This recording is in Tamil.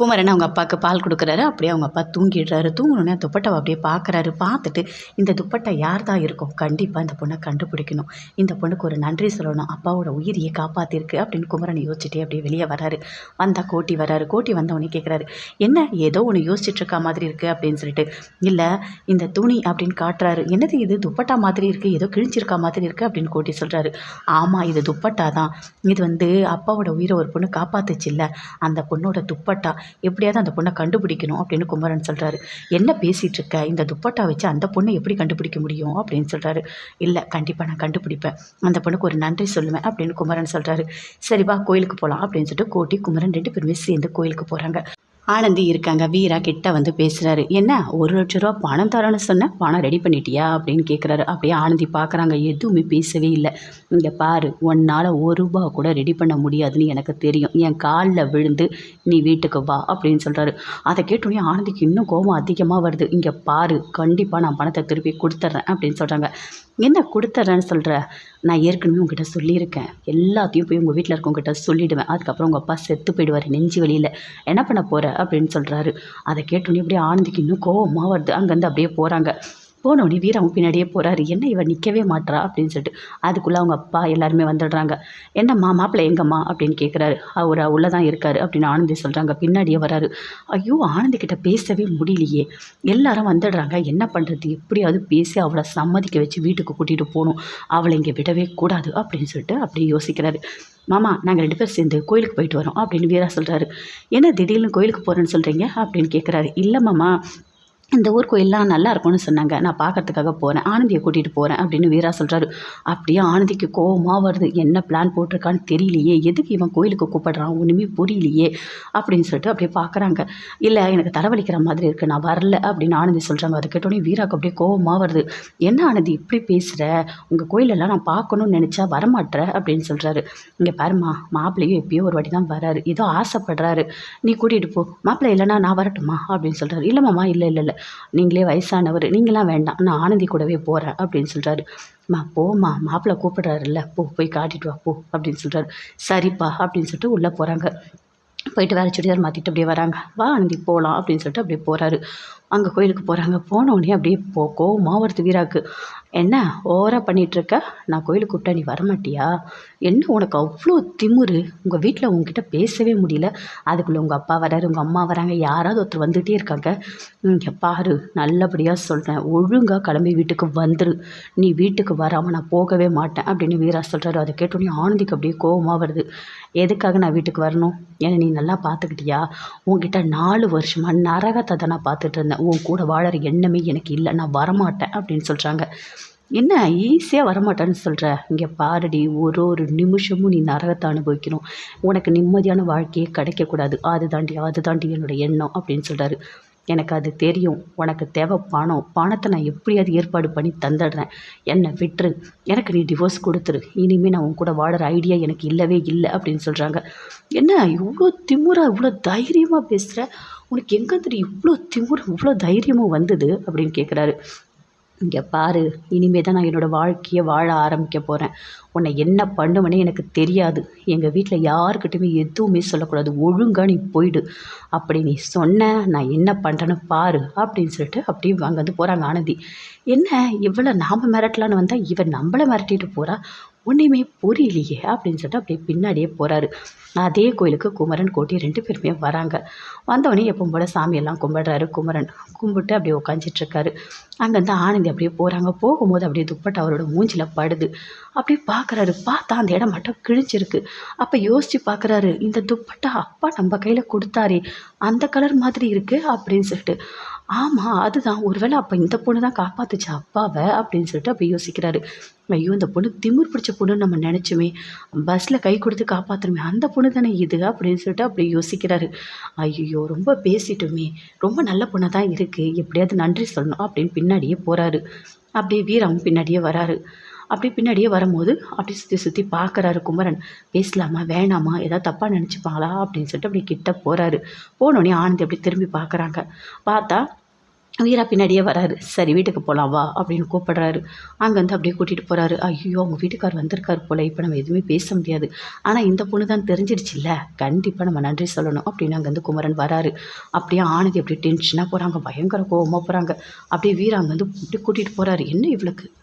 குமரன் அவங்க அப்பாவுக்கு பால் கொடுக்குறாரு. அப்படியே அவங்க அப்பா தூங்கிடுறாரு. தூங்கணுன்னே துப்பட்டாவை அப்படியே பார்க்குறாரு. பார்த்துட்டு இந்த துப்பட்டா யார் தான் இருக்கும்? கண்டிப்பாக இந்த பொண்ணை கண்டுபிடிக்கணும். இந்த பொண்ணுக்கு ஒரு நன்றி சொல்லணும். அப்பாவோட உயிரியை காப்பாற்றிருக்கு அப்படின்னு குமரன் யோசிச்சுட்டே அப்படியே வெளியே வராரு. வந்தால் கோட்டி வராரு. கோட்டி வந்தவொடனே கேட்குறாரு என்ன? ஏதோ ஒன்று யோசிச்சுட்டு இருக்கா மாதிரி இருக்குது அப்படின்னு சொல்லிட்டு இல்லை இந்த துணி அப்படின்னு காட்டுறாரு. என்னது இது? துப்பட்டா மாதிரி இருக்குது ஏதோ கிழிஞ்சிருக்கா மாதிரி இருக்குது அப்படின்னு கோட்டி சொல்கிறாரு ஆமாம் இது துப்பட்டா தான் இது வந்து அப்பாவோட உயிரை ஒரு பொண்ணு காப்பாத்துச்சுல்ல அந்த பொண்ணோட துப்பட்டா எப்படியாவது அந்த பொண்ணை கண்டுபிடிக்கணும் அப்படின்னு குமரன் சொல்கிறாரு என்ன பேசிகிட்டு இருக்க? இந்த துப்பட்டா வச்சு அந்த பொண்ணை எப்படி கண்டுபிடிக்க முடியும் அப்படின்னு சொல்கிறாரு இல்லை கண்டிப்பாக நான் கண்டுபிடிப்பேன். அந்த பொண்ணுக்கு ஒரு நன்றி சொல்லுவேன் அப்படின்னு குமரன் சொல்கிறாரு சரி வா கோயிலுக்கு போகலாம் அப்படின்னு சொல்லிட்டு கோட்டி குமரன் ரெண்டு பேருமே சேர்ந்து கோயிலுக்கு போகிறாங்க ஆனந்தி இருக்காங்க. வீரா கிட்ட வந்து பேசுகிறாரு என்ன ஒரு லட்ச ரூபா பணம் தரேன்னு சொன்னேன் பணம் ரெடி பண்ணிட்டியா? அப்படின்னு கேட்குறாரு அப்படியே ஆனந்தி பார்க்குறாங்க எதுவுமே பேசவே இல்லை. இங்கே பாரு உன்னால் ஒரு ரூபா கூட ரெடி பண்ண முடியாதுன்னு எனக்கு தெரியும். என் காலில் விழுந்து நீ வீட்டுக்கு வா அப்படின்னு சொல்கிறாரு அதை கேட்டோடனே ஆனந்திக்கு இன்னும் கோபம் அதிகமாக வருது. இங்கே பாரு கண்டிப்பாக நான் பணத்தை திருப்பி கொடுத்துட்றேன் அப்படின்னு சொல்கிறாங்க என்ன கொடுத்துட்றேன்னு சொல்கிற நான் ஏற்கனவே உங்ககிட்ட சொல்லியிருக்கேன். எல்லாத்தையும் போய் உங்கள் வீட்டில் இருக்கவங்ககிட்ட சொல்லிவிடுவேன் அதுக்கப்புறம் உங்கள் அப்பா செத்து போயிடுவார் நெஞ்சு வழியில் என்ன பண்ண போகிற அப்படின்னு சொல்கிறாரு அதை கேட்டோன்னே அப்படியே ஆனந்திக்கு இன்னும் கோவமாக வருது. அங்கேருந்து அப்படியே போகிறாங்க போனோடனே வீராவும் பின்னாடியே போகிறாரு என்ன இவன் நிற்கவே மாட்றா? அப்படின்னு சொல்லிட்டு அதுக்குள்ளே அவங்க அப்பா எல்லாருமே வந்துடுறாங்க. என்னம்மா மாப்பிள்ளை எங்கம்மா? அப்படின்னு கேட்குறாரு அவர் உள்ளே தான் இருக்காரு அப்படின்னு ஆனந்தி சொல்கிறாங்க பின்னாடியே வராரு. ஐயோ ஆனந்தி கிட்ட பேசவே முடியலையே. எல்லாரும் வந்துடுறாங்க. என்ன பண்ணுறது எப்படியாவது பேசி அவளை சம்மதிக்க வச்சு வீட்டுக்கு கூட்டிகிட்டு போகணும். அவளை இங்கே விடவே கூடாது அப்படின்னு சொல்லிட்டு அப்படி யோசிக்கிறாரு. மாமா நாங்கள் ரெண்டு பேரும் சேர்ந்து கோயிலுக்கு போயிட்டு வரோம் அப்படின்னு வீரா சொல்கிறாரு என்ன திடீர்னு கோயிலுக்கு போகிறேன்னு சொல்கிறீங்க அப்படின்னு கேட்குறாரு இல்லை மாமா. இந்த ஊர் கோயிலெலாம் நல்லா இருக்கும்னு சொன்னாங்க. நான் பார்க்கறதுக்காக போகிறேன் ஆனந்தியை கூட்டிகிட்டு போகிறேன் அப்படின்னு வீரா சொல்கிறாரு அப்படியே ஆனந்திக்கு கோபமாக வருது. என்ன பிளான் போட்டிருக்கான்னு தெரியலையே. எதுக்கு இவன் கோயிலுக்கு கூப்பிடுறான்? ஒன்றுமே புரியலையே. அப்படின்னு சொல்லிட்டு அப்படியே பார்க்குறாங்க. இல்லை எனக்கு தலைவலிக்கிற மாதிரி இருக்குது நான் வரல அப்படின்னு ஆனந்தி சொல்கிறாங்க அது கேட்டோடனே வீராக்கு அப்படியே கோபமாக வருது. என்ன ஆனந்தி இப்படி பேசுகிற உங்கள் கோயிலெல்லாம் நான் பார்க்கணும்னு நினச்சா வரமாட்டேற அப்படின்னு சொல்கிறாரு இங்கே பாருமா மாப்பிள்ளையும் எப்பயோ ஒரு வாட்டி தான் வராரு. ஏதோ ஆசைப்படுறாரு. நீ கூட்டிகிட்டு போ. மாப்பிள்ளை இல்லைனா நான் வரட்டுமா அப்படின்னு சொல்கிறாரு இல்லைம்மாம்மா இல்லை இல்லை இல்லை. நீங்களே வயசானவர் நீங்களாம் வேண்டாம் நான் ஆனந்தி கூடவே போகிறேன் அப்படின்னு சொல்கிறாரு மா போம்மா மாப்பிள்ளை கூப்பிடுறாருல்ல போ போய் காட்டிட்டு வா போ அப்படின்னு சொல்கிறாரு சரிப்பா அப்படின்னு சொல்லிட்டு உள்ளே போகிறாங்க போயிட்டு வேறு சுடிதார் மாற்றிட்டு அப்படியே வராங்க. வா ஆனந்தி போகலாம் அப்படின்னு சொல்லிட்டு அப்படியே போகிறாரு அங்கே கோயிலுக்கு போகிறாங்க போனோடனே அப்படியே போ கோவமாக வருது வீராக்கு. என்ன? ஓவராக பண்ணிகிட்ருக்க நான் கோயிலுக்கு கூப்பிட்டா நீ வரமாட்டியா? என்ன உனக்கு அவ்வளோ திமுரு? உங்கள் வீட்டில் உங்ககிட்ட பேசவே முடியல. அதுக்குள்ளே உங்கள் அப்பா வராரு உங்கள் அம்மா வராங்க. யாராவது ஒருத்தர் வந்துகிட்டே இருக்காங்க. இங்கே பாரு. நல்லபடியாக சொல்கிறேன் ஒழுங்காக கிளம்பி வீட்டுக்கு வந்துரு. நீ வீட்டுக்கு வராமல் நான் போகவே மாட்டேன். அப்படின்னு வீரா சொல்கிறாரு அதை கேட்டோடனே ஆனந்திக்கு அப்படியே கோவமாக வருது. எதுக்காக நான் வீட்டுக்கு வரணும்? ஏன்னா நீ நல்லா பார்த்துக்கிட்டியா உன்கிட்ட நாலு வருஷமாக நரகத்தை தான் நான் பார்த்துட்டு இருந்தேன். உன் கூட வாழற எண்ணமே எனக்கு இல்லை நான் வரமாட்டேன் அப்படின்னு சொல்கிறாங்க என்ன ஈஸியாக வரமாட்டேன்னு சொல்கிற இங்கே பாருடி ஒரு ஒரு நிமிஷமும் நீ நரகத்தை அனுபவிக்கணும். உனக்கு நிம்மதியான வாழ்க்கையே கிடைக்கக்கூடாது. அது தாண்டி அது தாண்டி என்னோட எண்ணம் அப்படின்னு சொல்கிறாரு எனக்கு அது தெரியும். உனக்கு தேவை பணம். பணத்தை நான் எப்படியாவது ஏற்பாடு பண்ணி தந்துடுறேன். என்னை விட்டுரு. எனக்கு நீ டிவோர்ஸ் கொடுத்துரு. இனிமேல் நான் உன் கூட வாழற ஐடியா எனக்கு இல்லவே இல்லை அப்படின்னு சொல்கிறாங்க என்ன இவ்வளோ திமுறா இவ்வளோ தைரியமாக பேசுகிற உனக்கு எங்கே தெரியும்? இவ்வளோ திமுறை இவ்வளோ தைரியமும் வந்தது அப்படின்னு கேட்குறாரு இங்கே பாரு இனிமே தான் நான் என்னோடய வாழ்க்கையை வாழ ஆரம்பிக்க போகிறேன் உன்னை என்ன பண்ணுவேனே எனக்கு தெரியாது. எங்கள் வீட்டில் யாருக்கிட்டையுமே எதுவுமே சொல்லக்கூடாது. ஒழுங்காக நீ போயிடு. அப்படி நீ சொன்ன நான் என்ன பண்ணுறேன்னு பாரு அப்படின்னு சொல்லிட்டு அப்படியே அங்கேருந்து போகிறாங்க ஆனந்தி. என்ன இவ்வளோ நாம் மிரட்டலான்னு வந்தால் இவன் நம்மளை மிரட்டிட்டு போகிறா ஒன்றுமே புரியலையே அப்படின்னு சொல்லிட்டு அப்படியே பின்னாடியே போகிறாரு அதே கோயிலுக்கு குமரன் கோட்டி ரெண்டு பேருமே வராங்க. வந்தவொடனே எப்பவும் போல் சாமியெல்லாம் கும்பிடுறாரு குமரன். கும்பிட்டு அப்படியே உட்காந்துட்ருக்காரு அங்கேருந்து ஆனந்தி அப்படியே போகிறாங்க போகும்போது அப்படியே துப்பட்டா அவரோட மூஞ்சில் படுது. அப்படியே பா பார்க்குறாரு. பார்த்தா அந்த இடம் மட்டும் கிழிச்சிருக்கு அப்போ யோசித்து பார்க்குறாரு இந்த துப்பட்டா அப்பா நம்ம கையில் கொடுத்தாரே அந்த கலர் மாதிரி இருக்குது அப்படின்னு சொல்லிட்டு. ஆமாம் அதுதான். ஒருவேளை அப்போ இந்த பொண்ணு தான் காப்பாத்துச்சு அப்பாவை அப்படின்னு சொல்லிட்டு அப்போ யோசிக்கிறாரு. ஐயோ இந்த பொண்ணு திமிர் பிடிச்ச பொண்ணு நம்ம நினச்சோமே. பஸ்ஸில் கை கொடுத்து காப்பாற்றுறமே அந்த பொண்ணு தானே இது அப்படின்னு சொல்லிட்டு அப்படி யோசிக்கிறாரு. ஐயோ ரொம்ப பேசிட்டோமே. ரொம்ப நல்ல பொண்ணாக தான் இருக்குது எப்படியாவது நன்றி சொல்லணும் அப்படின்னு பின்னாடியே போகிறாரு அப்படியே வீரம் பின்னாடியே வராரு. அப்படியே பின்னாடியே வரும்போது அப்படி சுற்றி சுற்றி பார்க்குறாரு குமரன். பேசலாமா வேணாமா ஏதாவது தப்பாக நினச்சிப்பாங்களா அப்படின்னு சொல்லிட்டு அப்படி கிட்ட போகிறாரு போனோடனே ஆனந்தி அப்படி திரும்பி பார்க்குறாங்க. பார்த்தா வீரா பின்னாடியே வராரு. சரி வீட்டுக்கு போகலாம் வா அப்படின்னு கூப்பிடுறாரு. அங்கேருந்து அப்படியே கூட்டிகிட்டு போகிறாரு ஐயோ அவங்க வீட்டுக்கார் வந்திருக்காரு போல். இப்போ நம்ம எதுவுமே பேச முடியாது. ஆனால் இந்த பொண்ணு தான் தெரிஞ்சிடுச்சுல்ல. கண்டிப்பாக நம்ம நன்றி சொல்லணும் அப்படின்னு அங்கேருந்து குமரன் வராரு. அப்படியே ஆனதி அப்படியே டென்ஷனாக போகிறாங்க பயங்கர கோபமாக போகிறாங்க அப்படியே வீரா அங்கேருந்து கூட்டிகிட்டு போகிறாரு என்ன இவளுக்கு?